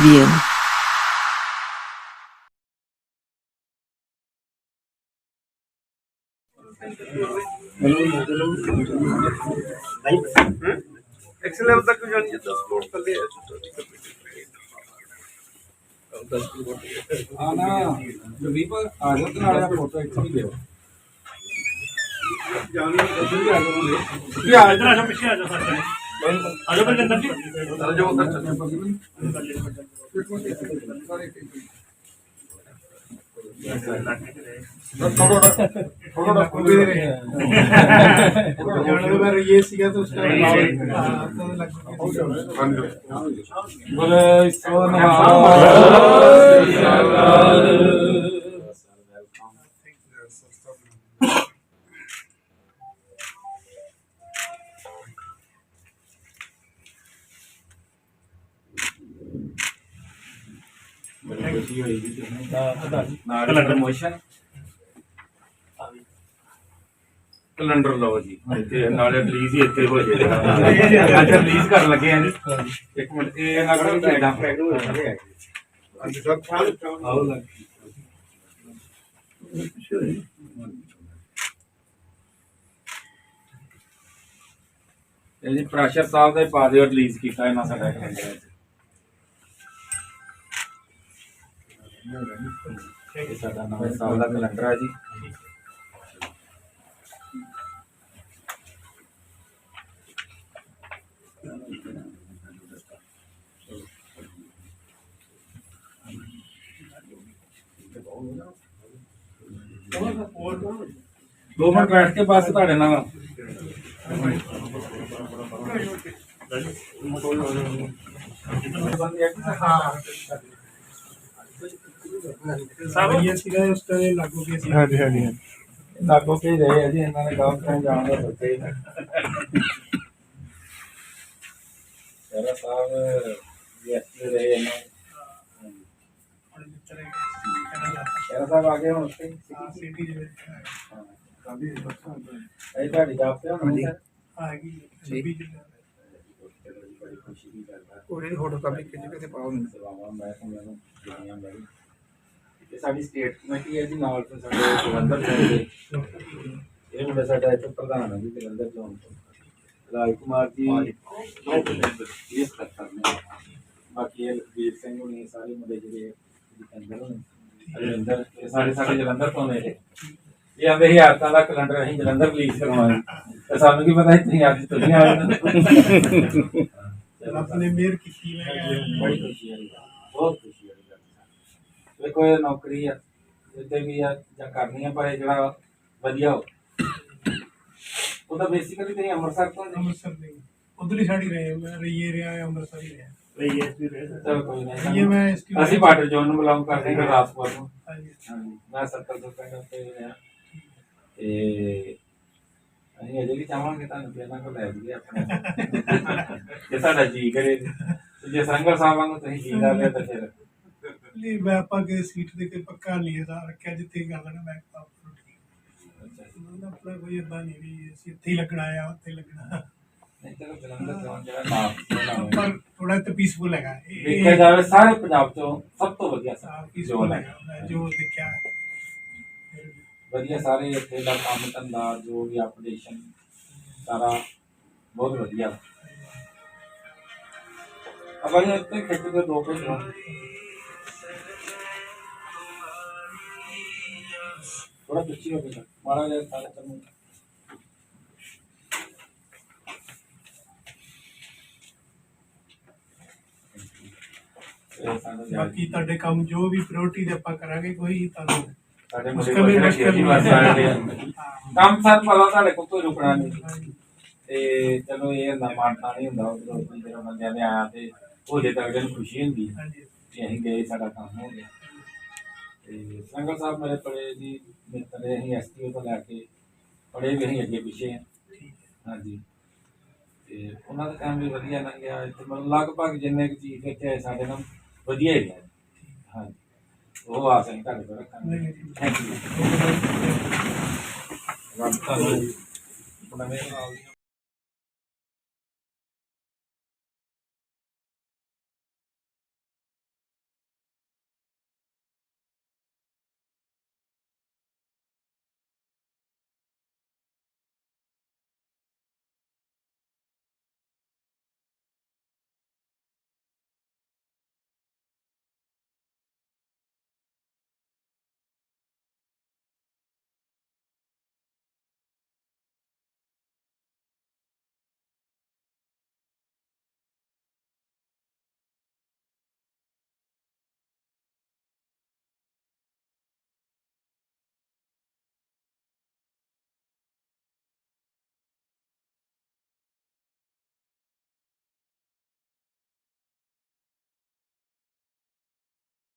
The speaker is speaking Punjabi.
Ливии. ਐਕਸਲ ਲੈਵਲ ਤੱਕ ਜਾਣੀ ਹੈ 10 ਕਰੋੜ ਥੱਲੇ ਹੈ ਆ ਨਾ ਰਵੀਪ ਆ ਜਾ ਤੇ ਨਾਲੇ ਫੋਟੋ ਇੱਥੇ ਹੀ ਲਿਓ ਜਾਣੀ ਇੱਧਰ ਆ ਜਾ ਪਿੱਛੇ ਆ ਜਾ ਸਾਡੇ ਆ ਜਾ ਬਲਜਿੰਦਰ ਜੀ ਚਲ ਜੋ ਉਧਰ ਚੱਲ ਥੋੜਾ ਥੋੜਾ ਕੋਈ ਦੇ ਰਹੇ ਜਾਨਵਰ ਮੈਂ ਇਹ ਸੀਗਾ ਤਾਂ ਉਸ ਟਾਈਮ ਬੋਲੇ ਨਾਲ ਪ੍ਰਮੋਸ਼ਨ ਕੈਲੰਡਰ ਲਓ ਜੀ ਤੇ ਨਾਲੇ ਰਿਲੀਜ਼ ਹੀ ਇੱਥੇ ਹੋ ਜਾਏਗਾ ਅੱਜ ਰਿਲੀਜ਼ ਕਰਨ ਲੱਗੇ ਆ ਜੀ। ਇੱਕ ਮਿੰਟ ਇਹ ਨਾ ਕਰੋ ਸਾਈਡਾਂ ਫਰੈਡ ਹੋ ਜਾਂਦੇ ਆ ਆਓ ਲੱਗ ਇਹ ਜੀ ਪ੍ਰੈਸ਼ਰ ਸਾਹਿਬ ਦਾ ਪਾ ਦਿਓ ਰਿਲੀਜ਼ ਕੀਤਾ ਇਹਨਾਂ ਸਾਡਾ ਕੈਲੰਡਰ। ਇਹ ਸਾਡਾ ਨਵਾਂ ਸਾਲ ਦਾ ਕੈਲੰਡਰ ਹੈ ਜੀ ਦੋ ਮਿੰਟ ਬੈਠ ਕੇ ਬਸ ਤੁਹਾਡੇ ਨਾਲ ਸਾਹਿਬ ਇਹ ਸੀਗਾ ਉਸ ਤੇ ਲਾਗੂ ਕੇ ਸੀ ਹਾਂਜੀ ਹਾਂਜੀ ਲਾਗੂ ਕੇ ਰਹੇ ਆ ਜੀ ਇਹਨਾਂ ਨੇ ਗਾਂਵ ਤੋਂ ਜਾਣ ਦਾ ਸੋਚਿਆ ਹੀ ਨਹੀਂ। ਯਾਰਾ ਸਾਹਿਬ ਯੈਸਟਰ ਰਹੇ ਇਹਨਾਂ ਯਾਰਾ ਸਾਹਿਬ ਆ ਗਏ ਹੁਣ ਉੱਥੇ? ਸਿਟੀ ਦੇ ਵਿੱਚ। ਇਹ ਤੁਹਾਡੀ ਜਾਬ ਤੇ ਹੁਣ? ਸਰ ਆ ਗਈ ਛੱਬੀ ਜ਼ਿਲ੍ਹਾ ਦੀ ਫੋਟੋ ਕਾਪੀ ਖਿੱਚ ਕੇ ਪਾਓ ਮੈਨੂੰ। ਸੇਵਾਵਾਂ ਮੈਂ ਤੁਹਾਨੂੰ ਨੂੰ ਜਿਹੜੀਆਂ ਮੇਰੀ ਇਹ ਸਾਡੀ ਸਟੇਟ ਕਮੇਟੀ ਹੈ ਜੀ, ਨਾਲ ਤੋਂ ਸਾਡੇ ਜਲੰਧਰ ਤੋਂ ਦੇ। ਇਹ ਮੁੰਡਾ ਸਾਡਾ ਇੱਥੇ ਪ੍ਰਧਾਨ ਹੈ ਜੀ, ਜਲੰਧਰ ਤੋਂ। ਰਾਜ ਕੁਮਾਰ ਜੀ, ਇਹ ਸਤਰ ਨੇ। ਬਾਕੀ ਇਹ ਲਖਬੀਰ ਸਿੰਘ ਹੋਣੀ ਸਾਰੇ ਮੁੰਡੇ ਜਿਹੜੇ ਜਲੰਧਰ ਹੋਣੇ। ਜਲੰਧਰ, ਇਹ ਸਾਰੇ ਸਾਡੇ ਜਲੰਧਰ ਤੋਂ ਨੇ ਇਹ। ਇਹ ਆਂਦੇ ਹਜ਼ਾਰਾਂ ਦਾ ਕੈਲੰਡਰ ਅਸੀਂ ਜਲੰਧਰ ਰਿਲੀਜ਼ ਕਰਵਾਉਣਾ ਤੇ ਸਾਨੂੰ ਕੀ ਪਤਾ ਸੀ, ਤੁਸੀਂ ਅੱਜ ਤੁਸੀਂ ਆਏ ਰੱਬ ਨੇ ਮਿਹਰ ਕੀਤੀ ਮੈਂ। ਬੜੀ ਖੁਸ਼ੀ ਵਾਲੀ ਗੱਲ ਬਹੁਤ ਖੁਸ਼ੀ ਵਾਲੀ ਗੱਲ ਦੇਖੋ ਇਹ ਨੌਕਰੀ ਆ ਜਿੱਤੇ ਵੀ ਆ ਜਾਂ ਕਰਨੀ ਆ ਪਰ ਇਹ ਜਿਹੜਾ ਵਧੀਆ ਹੋ। ਉਹ ਤਾਂ ਬੇਸਿਕਲੀ ਤੇ ਅੰਮ੍ਰਿਤਸਰ ਤੋਂ ਜੀ। ਅੰਮ੍ਰਿਤਸਰ ਦੇ ਉਧਰ ਹੀ ਸਾਡੀ ਰਹੇ ਮੈਂ ਰਹੀਏ ਰਿਹਾ ਅੰਮ੍ਰਿਤਸਰ ਹੀ ਰਿਹਾ। ਰਹੀ ਹੈ ਵੀ ਰਹੇ ਚਲੋ ਕੋਈ ਇਹ ਨਹੀਂ ਮੈਂ ਇਸ ਅਸੀਂ ਬਾਰਡਰ ਜ਼ੋਨ ਨੂੰ ਬਿਲੋਂਗ ਕਰਦੇ ਹਾਂ ਗੁਰਦਾਸਪੁਰ ਨੂੰ। ਹਾਂਜੀ। ਹਾਂਜੀ ਮੈਂ ਸਰਕਲ ਤੋਂ ਪਿੰਡ ਉੱਤੇ ਰਿਹਾ। ਤੇ ਚਾਹਾਂਗੇ ਤੁਹਾਨੂੰ ਪਹਿਲਾਂ ਕੋਲ ਲੈ ਜੀਏ ਆਪਣੇ। ਜੇ ਸਾਡਾ ਜੀ ਕਰੇ ਤੇ ਜੇ ਸੰਗਰ ਸਾਹਿਬ ਵਾਂਗੂ ਤੁਸੀਂ ਜੀ ਕਰ ਲਿਆ ਤਾਂ ਫਿਰ। ਲਈ ਮੈਂ ਆਪਾਂ ਕੇ ਸੀਟ ਦੇ ਕੇ ਪੱਕਾ ਨਹੀਂ ਦਾ ਰੱਖਿਆ ਜਿੱਥੇ ਗੱਲ ਨਾ ਮੈਂ ਤਾਂ ਉਹਨਾਂ ਦਾ ਆਪਣਾ ਕੋਈ ਏਦਾਂ ਨਹੀਂ ਵੀ ਅਸੀਂ ਇੱਥੇ ਹੀ ਲੱਗਣਾ ਆ ਉੱਥੇ ਹੀ ਲੱਗਣਾ। ਨਹੀਂ ਚਲੋ ਜਲੰਧਰ ਤੋਂ ਜਿਹੜਾ ਨਾਮ ਪਰ ਥੋੜਾ ਤੇ ਪੀਸਫੁਲ ਹੈਗਾ। ਇਹ- ਦੇਖਿਆ ਜਾਵੇ ਸਾਰੇ ਪੰਜਾਬ ਤੋਂ ਸਭ ਤੋਂ ਵਧੀਆ ਹਾਂ, ਸਾ peaceful ਜੋ ਹੈਗਾ ਮੈਂ ਜੋ ਦੇਖਿਆ। ਹੈ। ਵਧੀਆ ਸਾਰੇ ਇੱਥੇ ਦਾ ਕੰਮ ਧੰਦਾ ਜੋ ਵੀ ਅਪਡੇਸ਼ਨ ਸਾਰਾ ਬਹੁਤ ਵਧੀਆ। ਆਪਾਂ ਇਹ ਇੱਥੇ ਖਿੱਚ ਕੇ ਦੋ ਪੇਜ ਲਓ ਥੋੜਾ ਪਿੱਛੇ ਹੋ ਗਿਆ ਮਾੜਾ ਜਿਹਾ ਸਾਰੇ ਯਾਦ ਬਾਕੀ ਤੁਹਾਡੇ ਕੰਮ ਜੋ ਵੀ ਪ੍ਰਾਇੋਰਟੀ ਦੇ ਆਪਾਂ ਕਰਾਂਗੇ ਕੋਈ ਤੁਹਾਨੂੰ ਸਾਡੇ ਮੁਸ਼ਕਲ ਹੀ ਕੋਲ ਮੁਸ਼ਕਲ ਜੀ ਬਸ ਆ ਰਹੇ ਆ। ਕੰਮ ਸਰ ਪਤਾ ਤੁਹਾਡੇ ਕੋਲ ਕੋਈ ਰੁਕਣਾ ਨਹੀਂ। ਤੇ ਚਲੋ ਇਹ ਨਾ ਮਾਨਤਾ ਨਹੀਂ ਹੁੰਦਾ ਉਧਰੋਂ ਜਦੋਂ ਬੰਦਿਆਂ ਨੇ ਆਇਆ ਤੇ ਉਹਦੇ ਤੱਕ ਜਨ ਖੁਸ਼ੀ ਹੁੰਦੀ ਕਿ ਅਸੀਂ ਗਏ ਸਾਡਾ ਕੰਮ ਹੋ ਗਿਆ। ਤੇ ਸੰਗਲ ਸਾਹਿਬ ਮੇਰੇ ਪੜੇ ਜੀ ਮਿੱਤਰ ਅਸੀਂ ਐਸਟੀਓ ਤੋਂ ਲੈ ਕੇ ਪੜੇ ਵੀ ਅਸੀਂ ਅੱਗੇ ਪਿੱਛੇ ਹਾਂ। ਹਾਂਜੀ। ਤੇ ਉਹਨਾਂ ਦਾ ਕੰਮ ਵੀ ਵਧੀਆ ਲੰਘਿਆ ਤੇ ਮਤਲਬ ਲਗਭਗ ਜਿੰਨੇ ਕੁ ਚੀਜ਼ ਇੱਥੇ ਆਏ ਸਾਡੇ ਨਾਲ ਵਧੀਆ ਹੀ ਗਿਆ ਹਾਂਜੀ। ਉਹ ਆਸ ਅਸੀਂ ਤੁਹਾਡੇ ਕੋਲ ਰੱਖਾਂਗੇ ਨਹੀਂ ਥੈਂਕ ਯੂ ਰੱਬ ਤੁਹਾਨੂੰ ਨਾਲ ਦੀਆਂ